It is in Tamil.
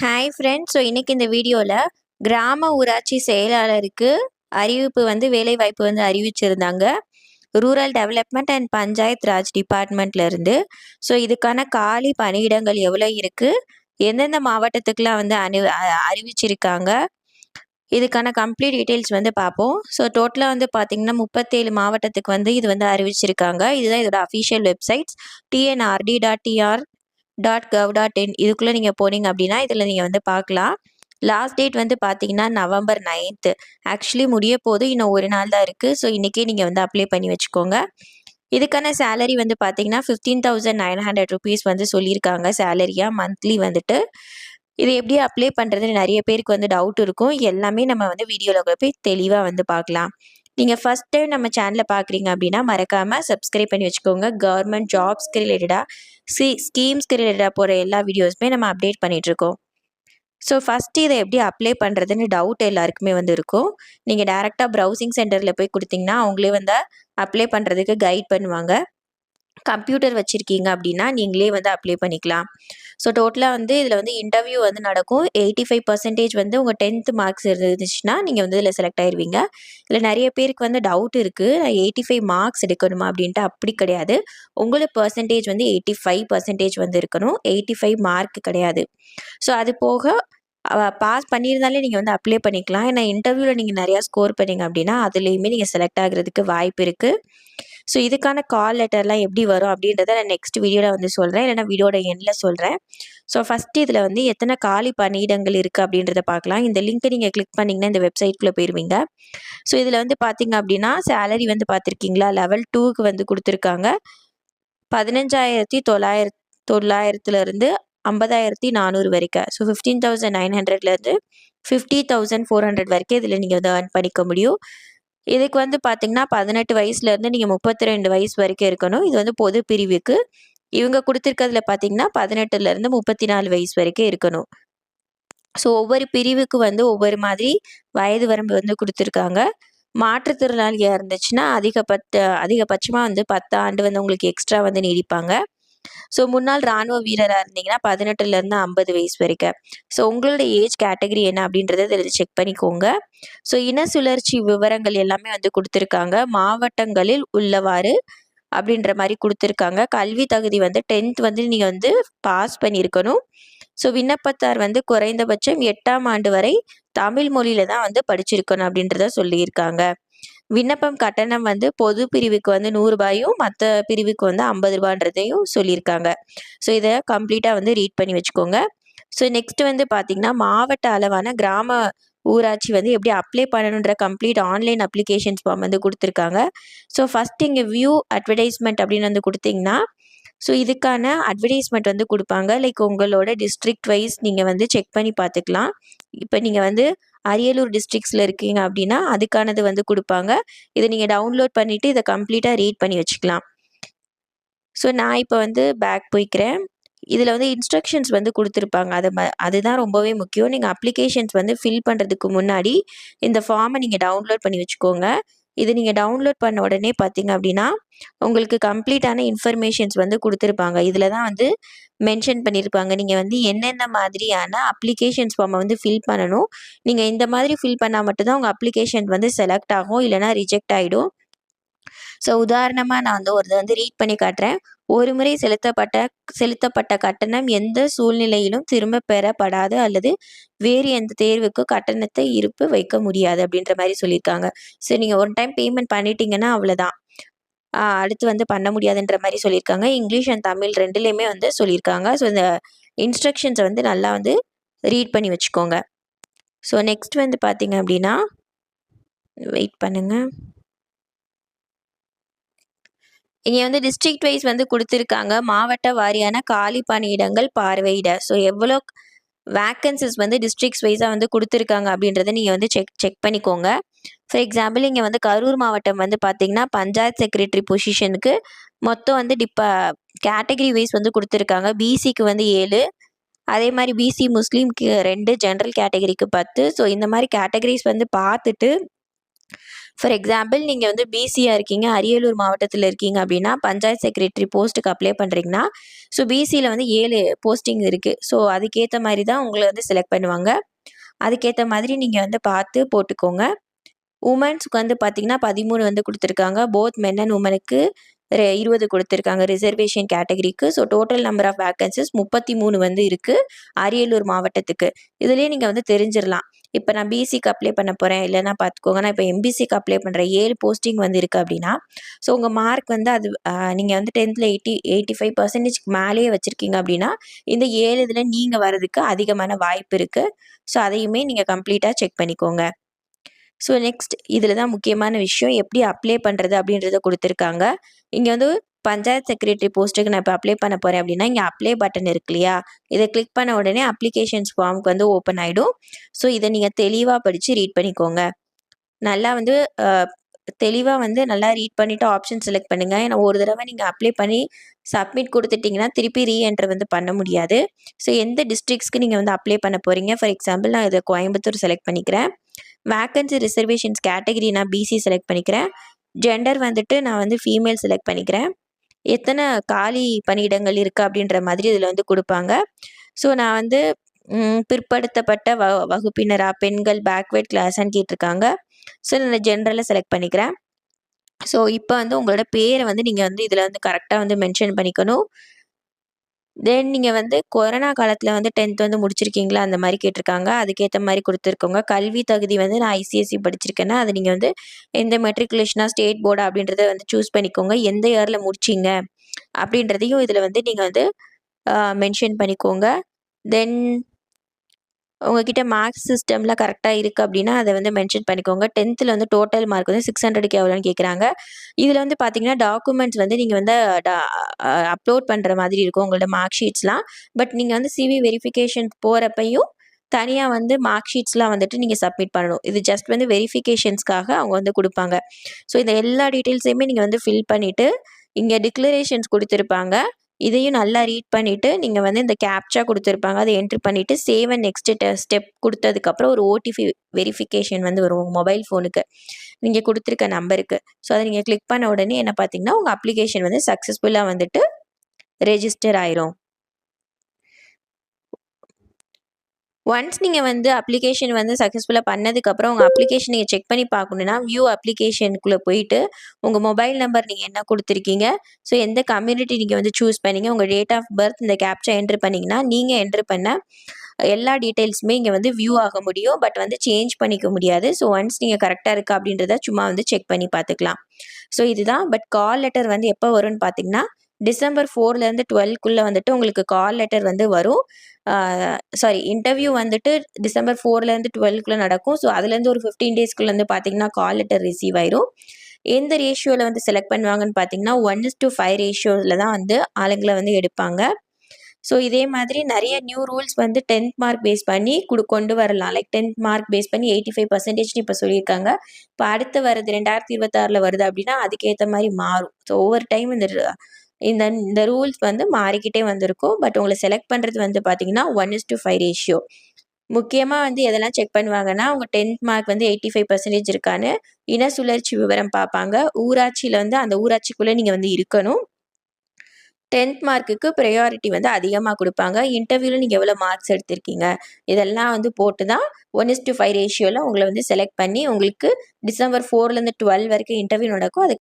ஹாய் ஃப்ரெண்ட்ஸ் ஸோ இன்றைக்கி இந்த வீடியோவில் கிராம ஊராட்சி செயலாளருக்கு அறிவிப்பு வந்து வேலைவாய்ப்பு வந்து அறிவிச்சிருந்தாங்க. Rural development and panchayat raj டிபார்ட்மெண்ட்லேருந்து so இதுக்கான காலி பணியிடங்கள் எவ்வளோ இருக்குது எந்தெந்த மாவட்டத்துக்குலாம் வந்து அனு அறிவிச்சிருக்காங்க? இதுக்கான கம்ப்ளீட் டீட்டெயில்ஸ் வந்து பார்ப்போம் ஸோ டோட்டலாக வந்து பார்த்திங்கன்னா முப்பத்தேழு மாவட்டத்துக்கு வந்து இது வந்து அறிவிச்சிருக்காங்க. இதுதான் இதோட official websites TNRD dot TR dot gov dot in இதுக்குள்ளே நீங்கள் போனீங்க அப்படின்னா இதில் நீங்கள் வந்து பார்க்கலாம். லாஸ்ட் டேட் வந்து பார்த்தீங்கன்னா நவம்பர் நைன்த்து ஆக்சுவலி முடிய போது இன்னும் ஒரு நாள் தான் இருக்குது ஸோ இன்றைக்கே நீங்கள் வந்து அப்ளை பண்ணி வச்சுக்கோங்க. இதுக்கான சேலரி வந்து பார்த்தீங்கன்னா fifteen thousand nine hundred rupees வந்து சொல்லியிருக்காங்க. சேலரியாக மந்த்லி வந்துட்டு. இது எப்படி அப்ளை பண்ணுறதுன்னு நிறைய பேருக்கு வந்து டவுட் இருக்கும். எல்லாமே நம்ம வந்து வீடியோவில் போய் தெளிவாக வந்து பார்க்கலாம். நீங்கள் ஃபஸ்ட் டைம் நம்ம சேனலை பார்க்குறீங்க அப்படின்னா மறக்காமல் சப்ஸ்கிரைப் பண்ணி வச்சுக்கோங்க. கவர்மெண்ட் ஜாப்ஸ்க்கு ரிலேட்டடாக சி ஸ்கீம்ஸ்க்கு ரிலேட்டடாக போகிற எல்லா வீடியோஸுமே நம்ம அப்டேட் பண்ணிகிட்ருக்கோம் ஸோ ஃபஸ்ட்டு இதை எப்படி அப்ளை பண்ணுறதுன்னு டவுட் எல்லாருக்குமே வந்து இருக்கும். நீங்கள் டேரெக்டாக ப்ரௌசிங் சென்டரில் போய் கொடுத்தீங்கன்னா அவங்களே வந்து அப்ளை பண்ணுறதுக்கு கைட் பண்ணுவாங்க. கம்ப்யூட்டர் வச்சுருக்கீங்க அப்படின்னா நீங்களே வந்து அப்ளை பண்ணிக்கலாம். ஸோ டோட்டலாக வந்து இதில் வந்து இன்டர்வியூ வந்து நடக்கும். எயிட்டி ஃபைவ் பர்சன்டேஜ் வந்து உங்கள் டென்த் மார்க்ஸ் இருந்துச்சுன்னா நீங்கள் வந்து இதில் செலக்ட் ஆயிடுவீங்க இதில் நிறைய பேருக்கு வந்து டவுட் இருக்குது நான் எயிட்டி ஃபைவ் மார்க்ஸ் எடுக்கணுமா அப்படின்ட்டு அப்படி கிடையாது. உங்களோட பர்சன்டேஜ் வந்து எயிட்டி ஃபைவ் பர்சன்டேஜ் வந்து இருக்கணும். எயிட்டி ஃபைவ் மார்க் கிடையாது. ஸோ அது போக பாஸ் பண்ணியிருந்தாலே நீங்கள் வந்து அப்ளை பண்ணிக்கலாம். ஏன்னா இன்டர்வியூவில் நீங்கள் நிறையா ஸ்கோர் பண்ணீங்க அப்படின்னா அதுலேயுமே நீங்கள் செலக்ட் ஆகிறதுக்கு வாய்ப்பு இருக்குது ஸோ இதுக்கான கால் லெட்டர்லாம் எப்படி வரும் அப்படின்றத நான் நெக்ஸ்ட் வீடியோவில் வந்து சொல்கிறேன் இல்லைன்னா வீடியோட எண்டில் சொல்கிறேன் ஸோ ஃபஸ்ட்டு இதில் வந்து எத்தனை காலி பணியிடங்கள் இருக்குது அப்படின்றத பார்க்கலாம். இந்த லிங்க்கை நீங்கள் கிளிக் பண்ணிங்கன்னா இந்த வெப்சைட்குள்ளே போயிடுவீங்க ஸோ இதில் வந்து பார்த்தீங்க அப்படின்னா சேலரி வந்து பார்த்துருக்கீங்களா? லெவல் டூக்கு வந்து கொடுத்துருக்காங்க. பதினஞ்சாயிரத்தி தொள்ளாயிரத் தொள்ளாயிரத்துலேருந்து ஐம்பதாயிரத்தி நானூறு வரைக்கும். ஸோ ஃபிஃப்டீன் தௌசண்ட் நைன் ஹண்ட்ரட்லேருந்து ஃபிஃப்டி தௌசண்ட் ஃபோர் ஹண்ட்ரட் வரைக்கும் இதில் நீங்கள் வந்து ஏர்ன் பண்ணிக்க முடியும். இதுக்கு வந்து பார்த்தீங்கன்னா பதினெட்டு வயசுலேருந்து நீங்கள் முப்பத்தி ரெண்டு வயசு வரைக்கும் இருக்கணும். இது வந்து பொது பிரிவுக்கு. இவங்க கொடுத்துருக்கிறதுல பார்த்தீங்கன்னா பதினெட்டுலேருந்து முப்பத்தி நாலு வயசு வரைக்கும் இருக்கணும். ஸோ ஒவ்வொரு பிரிவுக்கு வந்து ஒவ்வொரு மாதிரி வயது வரம்பு வந்து கொடுத்துருக்காங்க. மாற்றுத்திறனாளியாக இருந்துச்சுன்னா அதிகபட்ச அதிகபட்சமாக வந்து பத்து ஆண்டு வந்து உங்களுக்கு எக்ஸ்ட்ரா வந்து நீடிப்பாங்க. ஸோ முன்னாள் ராணுவ வீரராக இருந்தீங்கன்னா பதினெட்டுலேருந்து ஐம்பது வயசு வரைக்கும். ஸோ உங்களோட ஏஜ் கேட்டகரி என்ன அப்படின்றத இதில் செக் பண்ணிக்கோங்க. ஸோ இன சுழற்சி விவரங்கள் எல்லாமே வந்து கொடுத்துருக்காங்க. மாவட்டங்களில் உள்ளவாறு அப்படின்ற மாதிரி கொடுத்துருக்காங்க. கல்வி தகுதி வந்து டென்த் வந்து நீங்கள் வந்து பாஸ் பண்ணியிருக்கணும். ஸோ விண்ணப்பத்தார் வந்து குறைந்தபட்சம் எட்டாம் ஆண்டு வரை தமிழ் மொழியில தான் வந்து படிச்சிருக்கணும் அப்படின்றத சொல்லியிருக்காங்க. விண்ணப்பம் கட்டணம் வந்து பொது பிரிவுக்கு வந்து நூறுரூபாயும் மற்ற பிரிவுக்கு வந்து ஐம்பது ரூபான்றதையும் சொல்லியிருக்காங்க. ஸோ இதை கம்ப்ளீட்டாக வந்து ரீட் பண்ணி வச்சுக்கோங்க. ஸோ நெக்ஸ்ட் வந்து பார்த்தீங்கன்னா மாவட்ட அளவான கிராம ஊராட்சி வந்து எப்படி அப்ளை பண்ணணுன்ற கம்ப்ளீட் ஆன்லைன் அப்ளிகேஷன்ஸ் ஃபார்ம் வந்து கொடுத்துருக்காங்க. ஸோ ஃபஸ்ட் இங்கே வியூ அட்வர்டைஸ்மெண்ட் அப்படின்னு வந்து கொடுத்தீங்கன்னா ஸோ இதுக்கான அட்வர்டைஸ்மெண்ட் வந்து கொடுப்பாங்க. லைக் உங்களோட டிஸ்ட்ரிக்ட் வைஸ் நீங்கள் வந்து செக் பண்ணி பார்த்துக்கலாம். இப்போ நீங்கள் வந்து அரியலூர் டிஸ்ட்ரிக்ஸில் இருக்கீங்க அப்படின்னா அதுக்கானது வந்து கொடுப்பாங்க. இதை நீங்கள் டவுன்லோட் பண்ணிவிட்டு இதை கம்ப்ளீட்டாக ரீட் பண்ணி வச்சுக்கலாம். ஸோ நான் இப்போ வந்து பேக் போய்க்கிறேன். இதில் வந்து இன்ஸ்ட்ரக்ஷன்ஸ் வந்து கொடுத்துருப்பாங்க. அதை ம அதுதான் ரொம்பவே முக்கியம். நீங்கள் அப்ளிகேஷன்ஸ் வந்து ஃபில் பண்ணுறதுக்கு முன்னாடி இந்த ஃபார்மை நீங்கள் டவுன்லோட் பண்ணி வச்சுக்கோங்க. இது நீங்கள் டவுன்லோட் பண்ண உடனே பார்த்தீங்க அப்படின்னா உங்களுக்கு கம்ப்ளீட்டான இன்ஃபர்மேஷன்ஸ் வந்து கொடுத்துருப்பாங்க. இதில் தான் வந்து மென்ஷன் பண்ணியிருப்பாங்க நீங்கள் வந்து என்னென்ன மாதிரியான அப்ளிகேஷன்ஸ் ஃபார்மை வந்து ஃபில் பண்ணணும். நீங்கள் இந்த மாதிரி ஃபில் பண்ணால் மட்டும்தான் உங்கள் அப்ளிகேஷன் வந்து செலக்ட் ஆகும். இல்லைனா ரிஜெக்ட் ஆகிடும் ஸோ உதாரணமாக நான் வந்து ஒரு இதை வந்து ரீட் பண்ணி காட்டுறேன். ஒரு முறை செலுத்தப்பட்ட செலுத்தப்பட்ட கட்டணம் எந்த சூழ்நிலையிலும் திரும்ப பெறப்படாது அல்லது வேறு எந்த தேர்வுக்கு கட்டணத்தை இருப்பு வைக்க முடியாது அப்படின்ற மாதிரி சொல்லியிருக்காங்க. ஸோ நீங்கள் ஒன் டைம் பேமெண்ட் பண்ணிட்டீங்கன்னா அவ்வளோதான் அடுத்து வந்து பண்ண முடியாதுன்ற மாதிரி சொல்லியிருக்காங்க. இங்கிலீஷ் அண்ட் தமிழ் ரெண்டுலேயுமே வந்து சொல்லியிருக்காங்க. ஸோ இந்த இன்ஸ்ட்ரக்ஷன்ஸை வந்து நல்லா வந்து ரீட் பண்ணி வச்சுக்கோங்க. ஸோ நெக்ஸ்ட் வந்து பார்த்தீங்க அப்படின்னா வெயிட் பண்ணுங்கள் இங்கே வந்து டிஸ்ட்ரிக்ட் வைஸ் வந்து கொடுத்துருக்காங்க. மாவட்ட வாரியான காலி பணியிடங்கள் பார்வையிட. ஸோ எவ்வளோ வேக்கன்சிஸ் வந்து டிஸ்ட்ரிக்ஸ் வைஸாக வந்து கொடுத்துருக்காங்க அப்படின்றத நீங்கள் வந்து செக் செக் பண்ணிக்கோங்க. ஃபார் எக்ஸாம்பிள் இங்கே வந்து கரூர் மாவட்டம் வந்து பார்த்தீங்கன்னா பஞ்சாயத் செக்ரட்டரி பொசிஷனுக்கு மொத்தம் வந்து டிப்ப கேட்டகரி வைஸ் வந்து கொடுத்துருக்காங்க. பிசிக்கு வந்து ஏழு. அதே மாதிரி பிசி முஸ்லீம்க்கு ரெண்டு ஜென்ரல் கேட்டகரிக்கு பத்து. ஸோ இந்த மாதிரி கேட்டகரிஸ் வந்து பார்த்துட்டு ஃபார் எக்ஸாம்பிள் நீங்கள் வந்து பிசியாக இருக்கீங்க அரியலூர் மாவட்டத்தில் இருக்கீங்க அப்படின்னா பஞ்சாயத்து செக்ரட்டரி போஸ்ட்டுக்கு அப்ளை பண்ணுறீங்கன்னா ஸோ பிசியில் வந்து ஏழு போஸ்டிங் இருக்குது ஸோ அதுக்கேற்ற மாதிரி தான் உங்களை வந்து செலக்ட் பண்ணுவாங்க. அதுக்கேற்ற மாதிரி நீங்கள் வந்து பார்த்து போட்டுக்கோங்க. உமன்ஸ்க்கு வந்து பார்த்தீங்கன்னா பதிமூணு வந்து கொடுத்துருக்காங்க. போத் மென் அண்ட் உமனுக்கு இருபது கொடுத்துருக்காங்க ரிசர்வேஷன் கேட்டகரிக்கு so total number of vacancies முப்பத்தி மூணு வந்து இருக்குது அரியலூர் மாவட்டத்துக்கு. இதுலேயே நீங்கள் வந்து தெரிஞ்சிடலாம் இப்போ நான் பிசிக்கு அப்ளை பண்ண போகிறேன் இல்லைன்னா பார்த்துக்கோங்க நான் இப்போ எம்பிசிக்கு அப்ளை பண்ணுறேன் ஏழு போஸ்டிங் வந்து இருக்குது அப்படின்னா ஸோ உங்கள் மார்க் வந்து அது நீங்கள் வந்து டென்த்தில் எயிட்டி எயிட்டி ஃபைவ் பர்சன்டேஜ்க்கு மேலேயே வச்சுருக்கீங்க அப்படின்னா இந்த ஏழு இதில் நீங்கள் வர்றதுக்கு அதிகமான வாய்ப்பு இருக்குது ஸோ அதையுமே நீங்கள் கம்ப்ளீட்டாக செக் பண்ணிக்கோங்க. ஸோ நெக்ஸ்ட் இதில் தான் முக்கியமான விஷயம் எப்படி அப்ளை பண்ணுறது அப்படின்றத கொடுத்துருக்காங்க. இங்கே வந்து பஞ்சாயத்து செக்ரட்டரி போஸ்ட்டுக்கு நான் இப்போ அப்ளை பண்ண போகிறேன் அப்படின்னா இங்கே அப்ளை பட்டன் இருக்கு இல்லையா? இதை கிளிக் பண்ண உடனே அப்ளிகேஷன்ஸ் ஃபார்முக்கு வந்து ஓப்பன் ஆகிடும் ஸோ இதை நீங்கள் தெளிவாக படித்து ரீட் பண்ணிக்கோங்க. நல்லா வந்து தெளிவாக வந்து நல்லா ரீட் பண்ணிவிட்டு ஆப்ஷன் செலக்ட் பண்ணுங்கள் ஏன்னா ஒரு தடவை நீங்கள் அப்ளை பண்ணி சப்மிட் கொடுத்துட்டிங்கன்னா திருப்பி ரீஎன்ட்ரு வந்து பண்ண முடியாது. ஸோ எந்த டிஸ்ட்ரிக்ஸ்க்கு நீங்கள் வந்து அப்ளை பண்ண போகிறீங்க ஃபார் எக்ஸாம்பிள் நான் இதை கோயம்புத்தூர் செலக்ட் பண்ணிக்கிறேன். வேக்கன்சி ரிசர்வேஷன்ஸ் கேட்டகரி நான் பிசி செலக்ட் பண்ணிக்கிறேன். ஜெண்டர் வந்துட்டு நான் வந்து ஃபீமேல் செலக்ட் பண்ணிக்கிறேன். எத்தனை காலி பணியிடங்கள் இருக்குது அப்படின்ற மாதிரி இதில் வந்து கொடுப்பாங்க. ஸோ நான் வந்து பிற்படுத்தப்பட்ட வ வகுப்பினரா பெண்கள் பேக்வேர்ட் கிளாஸ்ன்னு கேட்டிருக்காங்க. ஸோ நான் ஜென்ரலாக செலக்ட் பண்ணிக்கிறேன். ஸோ இப்போ வந்து உங்களோட பேரை வந்து நீங்கள் வந்து இதில் வந்து கரெக்டாக வந்து மென்ஷன் பண்ணிக்கணும். தென் நீங்கள் வந்து கொரோனா காலத்தில் வந்து டென்த் வந்து முடிச்சிருக்கீங்களா? அந்த மாதிரி கேட்டிருக்காங்க. அதுக்கேற்ற மாதிரி கொடுத்துருக்கோங்க. கல்வி தகுதி வந்து நான் ஐசிஎஸ்சி படிச்சிருக்கேன்னா அது நீங்கள் வந்து எந்த மெட்ரிகுலேஷனாக ஸ்டேட் போர்டா அப்படின்றத வந்து சூஸ் பண்ணிக்கோங்க. எந்த இயரில் முடிச்சிங்க? அப்படின்றதையும் இதில் வந்து நீங்கள் வந்து மென்ஷன் பண்ணிக்கோங்க. தென் உங்ககிட்ட மார்க்ஸ் சிஸ்டம்லாம் கரெக்டாக இருக்குது அப்படின்னா அதை வந்து மென்ஷன் பண்ணிக்கோங்க. டென்த்தில் வந்து டோட்டல் மார்க் வந்து சிக்ஸ் ஹண்ட்ரடுக்கு எவ்வளோன்னு கேட்குறாங்க இதில் வந்து பார்த்தீங்கன்னா டாக்குமெண்ட்ஸ் வந்து நீங்கள் வந்து அப்லோட் பண்ணுற மாதிரி இருக்கும் உங்களோட மார்க் ஷீட்ஸ்லாம் பட் நீங்கள் வந்து சிவி வெரிஃபிகேஷன் போகிறப்பையும் தனியாக வந்து மார்க் ஷீட்ஸ்லாம் வந்துட்டு நீங்கள் சப்மிட் பண்ணணும். இது ஜஸ்ட் வந்து வெரிஃபிகேஷன்ஸ்க்காக அவங்க வந்து கொடுப்பாங்க. ஸோ இந்த எல்லா டீட்டெயில்ஸையுமே நீங்கள் வந்து ஃபில் பண்ணிவிட்டு இங்கே டிக்ளரேஷன்ஸ் கொடுத்துருப்பாங்க. இதையும் நல்லா ரீட் பண்ணிவிட்டு நீங்கள் வந்து இந்த கேப்சா கொடுத்துருப்பாங்க அதை என்ட்ரு பண்ணிவிட்டு சேவ் அண்ட் நெக்ஸ்ட் ஸ்டெப் கொடுத்ததுக்கப்புறம் ஒரு ஓடிபி வெரிஃபிகேஷன் வந்து வரும் உங்கள் மொபைல் ஃபோனுக்கு நீங்கள் கொடுத்துருக்க நம்பருக்கு ஸோ அதை நீங்கள் கிளிக் பண்ண உடனே என்ன பார்த்தீங்கன்னா உங்கள் அப்ளிகேஷன் வந்து சக்ஸஸ்ஃபுல்லாக வந்துட்டு ரெஜிஸ்டர் ஆயிரும். ஒன்ஸ் நீங்கள் வந்து அப்ளிகேஷன் வந்து சக்ஸஸ்ஃபுல்லாக பண்ணதுக்கப்புறம் உங்கள் அப்ளிகேஷன் நீங்கள் செக் பண்ணி பார்க்கணுன்னா வியூ அப்ளிகேஷனுக்குள்ளே போயிட்டு உங்கள் மொபைல் நம்பர் நீங்கள் என்ன கொடுத்துருக்கீங்க? ஸோ எந்த கம்யூனிட்டி நீங்கள் வந்து சூஸ் பண்ணீங்க? உங்கள் டேட் ஆஃப் பர்த் இந்த கேப்சா என்ட்ரு பண்ணிங்கன்னா நீங்கள் என்ட்ரு பண்ண எல்லா டீட்டெயில்ஸுமே இங்கே வந்து வியூ ஆக முடியும். பட் வந்து சேஞ்ச் பண்ணிக்க முடியாது. ஸோ ஒன்ஸ் நீங்கள் கரெக்டாக இருக்கா அப்படின்றத சும்மா வந்து செக் பண்ணி பார்த்துக்கலாம். ஸோ இதுதான். பட் கால் லெட்டர் வந்து எப்போ வரும்னு பார்த்தீங்கன்னா டிசம்பர் ஃபோர்லேருந்து டுவெல்க்குள்ளே வந்துட்டு உங்களுக்கு கால் லெட்டர் வந்து வரும். சாரி இன்டர்வியூ வந்துட்டு டிசம்பர் ஃபோர்லேருந்து டுவெல்க்குள்ளே நடக்கும். ஸோ அதுலேருந்து ஒரு ஃபிஃப்டீன் டேஸ்க்குள்ளே வந்து பார்த்தீங்கன்னா கால் லெட்டர் ரிசீவ் ஆயிரும். எந்த ரேஷியோவில் வந்து செலக்ட் பண்ணுவாங்கன்னு பார்த்தீங்கன்னா ஒன் இஸ் டு ஃபைவ் ரேஷியோவில் தான் வந்து ஆளுங்களை வந்து எடுப்பாங்க. ஸோ இதே மாதிரி நிறைய நியூ ரூல்ஸ் வந்து டென்த் மார்க் பேஸ் பண்ணி கொடு கொண்டு வரலாம். லைக் டென்த் மார்க் பேஸ் பண்ணி எயிட்டி ஃபைவ் பர்சன்டேஜ்னு இப்போ சொல்லியிருக்காங்க. இப்போ அடுத்து வருது ரெண்டாயிரத்தி இருபத்தாறில் வருது அப்படின்னா அதுக்கேற்ற மாதிரி மாறும். ஸோ ஒவ்வொரு டைம் இந்த இந்த இந்த ரூல்ஸ் வந்து மாறிக்கிட்டே வந்திருக்கும். பட் உங்களை செலக்ட் பண்ணுறது வந்து பார்த்தீங்கன்னா one is to five ratio முக்கியமாக வந்து எதெல்லாம் செக் பண்ணுவாங்கன்னா உங்கள் டென்த் மார்க் வந்து எயிட்டி ஃபைவ் பர்சன்டேஜ் இருக்கான்னு இன சுழற்சி விவரம் பார்ப்பாங்க. ஊராட்சியில் வந்து அந்த ஊராட்சிக்குள்ளே நீங்கள் வந்து இருக்கணும். டென்த் மார்க்குக்கு ப்ரையாரிட்டி வந்து அதிகமாக கொடுப்பாங்க. இன்டர்வியூவில் நீங்கள் எவ்வளோ மார்க்ஸ் எடுத்திருக்கீங்க? இதெல்லாம் வந்து போட்டு தான் ஒன் இஸ் டு ஃபைவ் ரேஷியோவில் உங்களை வந்து செலக்ட் பண்ணி உங்களுக்கு டிசம்பர் ஃபோர்லேருந்து டுவெல் வரைக்கும் இன்டர்வியூ நடக்கும். அதுக்கு